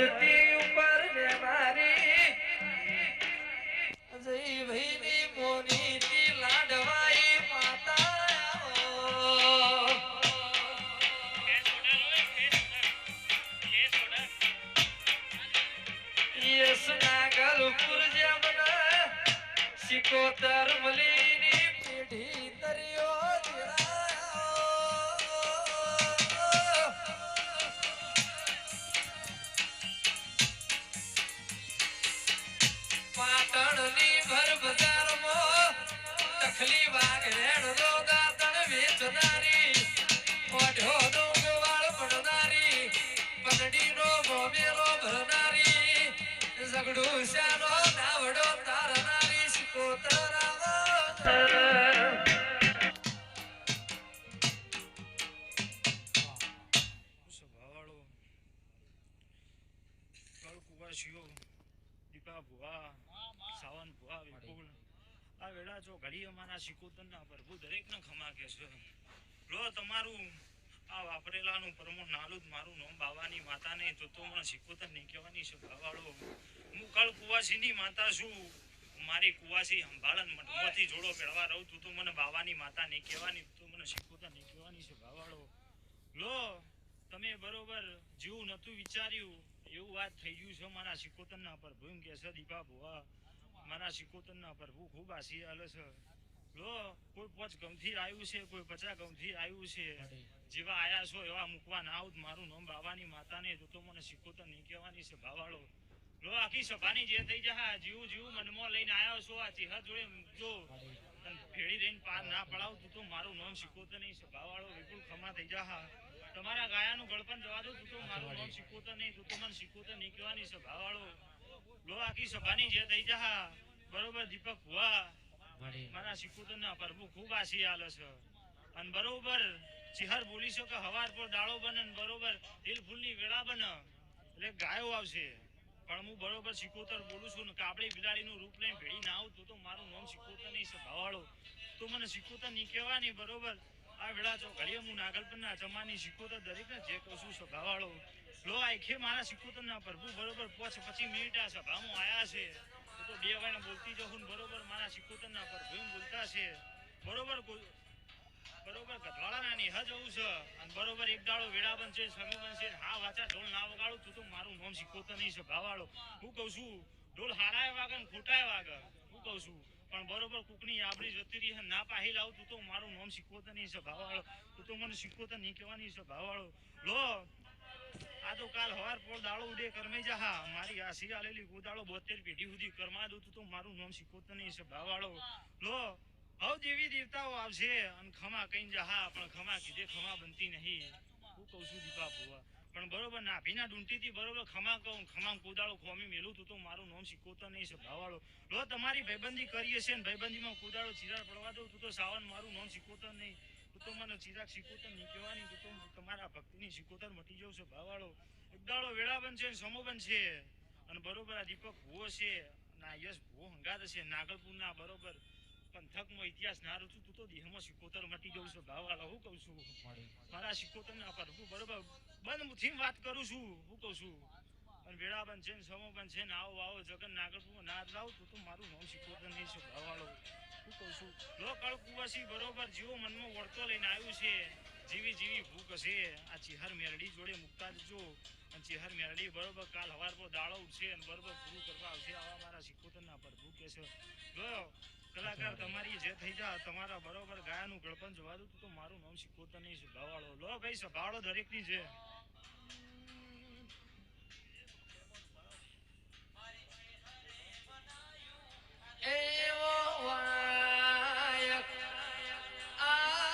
ધરતી ઉપર ને મારી. જય ભઈની મોની તી લાડવાઈ માતા યસ નાગલપુર જેમના સિકોતર મલીની શિયો દીપા ભુવા સાવન ભુવા વિપુલ. આ વેળા જો ઘડી અમારા શિકોતરના પ્રભુ દરેકને ખમા કે છે લો તમારું આ વાપરેલાનું પરમો નાલું મારું નોમ બાવાની નહીં તો તો મને શિકોતર નહીં કહેવાની છે ભાવાળો હું કળ કુવાસીની માતા છું. મારી કુવાસી સંભાળન મઠમાંથી જોડો પેળવા રહું તું તો મને બાવાની માતા નહીં કહેવાની તું મને શિકોતર નહીં કહેવાની છે ભાવાળો લો, તમે બરોબર જેવું નતું વિચાર્યું. એવું વાત થઈ ગયું છે મારા શિકોતરના પ્રભુ એમ કે છે દીપા ભુવા. મારા શિકોતરના પ્રભુ ખૂબ આશી આલે છે લો કોઈ પોચ ગમથી આવ્યું છે, કોઈ પચા ગમથી આવ્યું છે, જેવા આયા છો એવા મૂકવા ના આવું મારું નામ બાવાની માતાને, તો તો મને શિકોતર નહીં કહેવાની છે ભાવાળો લો આખી સભાની જે થઈ જા જીવું જીવું મનમાં લઈને આવ્યો છો, આ ચેહરા જોડે જો ભેળી રહીને પાર ના પડાવ, તું તો મારું નામ શીખવતો નહીં છે ભાવવાળો વિપુલ ખમા થઈ જા તમારા ગાયાનું ગળપણ જવા દો, તું તો મારું નામ શીખવતો નહીં, તું તો મને શીખવતો નહીં કહેવાની છે ભાવવાળો લો આખી સભાની જે થઈ જા બરોબર દીપક ભુવા મારા શીખવતોના પ્રભુ ખૂબ આશી આલો છે. અને બરોબર ચિહર બોલી છો કે હવાર પર દાળો બને બરોબર દિલ ફૂલની વેળા બને. એટલે ગાયો આવશે. પણ હું બરોબર શીખોતર બોલું છું ને બિલાડી બિલાડીનું રૂપ લઈને ભેળી ના આવું તો તો મારું નામ શીખોતર નહીં છે ભાવાળો. તો મને શીખોતર નહીં કહેવાની બરોબર. આ વેળા જો ઘડીએ હું નાગલપણના જમાની શીખોતર દરેકને જે છું સભાવાળો લો આખે મારા શીખોતરના પ્રભુ બરોબર પોચ પછી મિનિટ આ આયા છે. તો તો બે વાયને બોલતી જવું બરોબર મારા શીખોતરના પ્રભુ એમ બોલતા છે. બરોબર બરોબર ગધવાળાના ની હજ છે. અને બરોબર એક દાડો વેડા બનશે સમી બનશે, હા વાચા ઢોલ ના વગાડું તું તો મારું નામ શીખોતર નહીં છે ભાવાળો હું કહું છું, ઢોલ હારાય વાગે ને ખોટાય વાગે હું કહું છું પણ બરોબર કુકની આબડી જતી રહી ના પાહી લાવું તું તો મારું નામ શીખવતો નહીં છે, ભાવાળો. તું તો મને શીખવતો નહીં કહેવાની છે, ભાવાળો. લો, આ તો કાલ હવાર પોળ દાળો ઉડે, કરમે જા. મારી આશી આલેલી ગોદાળો બોતેર પેઢી સુધી કરમા દઉં તું તો મારું નામ શીખવતો નહીં છે, ભાવાળો. લો, હવ દેવી દેવતાઓ આવશે અને ખમા કઈ જહા પણ ખમા કીધે ખમા બનતી નહીં. હું કહું છું દીપા ભુવા. પણ બરોબર નાભીના ડુંટીથી બરોબર ખમા કહું ખમા કુદાળો ખોમી મેલું તું તો મારું નામ શીખવતો નહીં છે, ભાવાળો. લો, તમારી ભાઈબંધી કરીએ છે ને ભાઈબંધીમાં કુદાળો ચિરાગ પડવા દઉં, તું તો સાવન મારું નામ શીખવતો નહીં. તું તો મને ચિરાગ શીખવતો નહીં, કહેવાની તું તો તમારા ભક્તિની શીખોતર મટી જવું છે, ભાવાળો. એકદાળો વેળા બનશે ને સમો બનશે અને બરોબર આ દીપક ભૂવો છે ના યશ ભૂવો હંગાત છે, નાગલપુરના, બરોબર. પંથકનો ઇતિહાસ ના રચું તું તો દેહમાં સિકોતર મટી જવું છે ભાવાળા હું કહું છું. મારા સિકોતર ના પર હું બરોબર બંધથી વાત કરું છું હું કહું છું. અને વેળા પણ છે સમો પણ છે ને આવો આવો જગન નાગરપુર ના લાવ તું મારું નામ સિકોતર નહીં છે ભાવાળો હું કહું છું લો કળ કુવાસી બરોબર જીવો મનમાં વળતો લઈને આવ્યું છે જીવી જીવી ભૂખ હશે. આ ચિહર મેરડી જોડે મુકતા જજો અને ચિહર મેરડી બરોબર કાલ હવાર પર દાળો ઉઠશે અને બરોબર પૂરું કરવા આવશે આવા મારા સિકોતર ના પર ભૂખ છે જો કલાકાર તમારી જે થઈ જા, તમારા બરોબર ગાયાનું ગળપણ જવા દઉં તું મારું નામ શીખવતા નહીં છે. ગવાળો લો ભાઈ સભાળો દરેકની છે.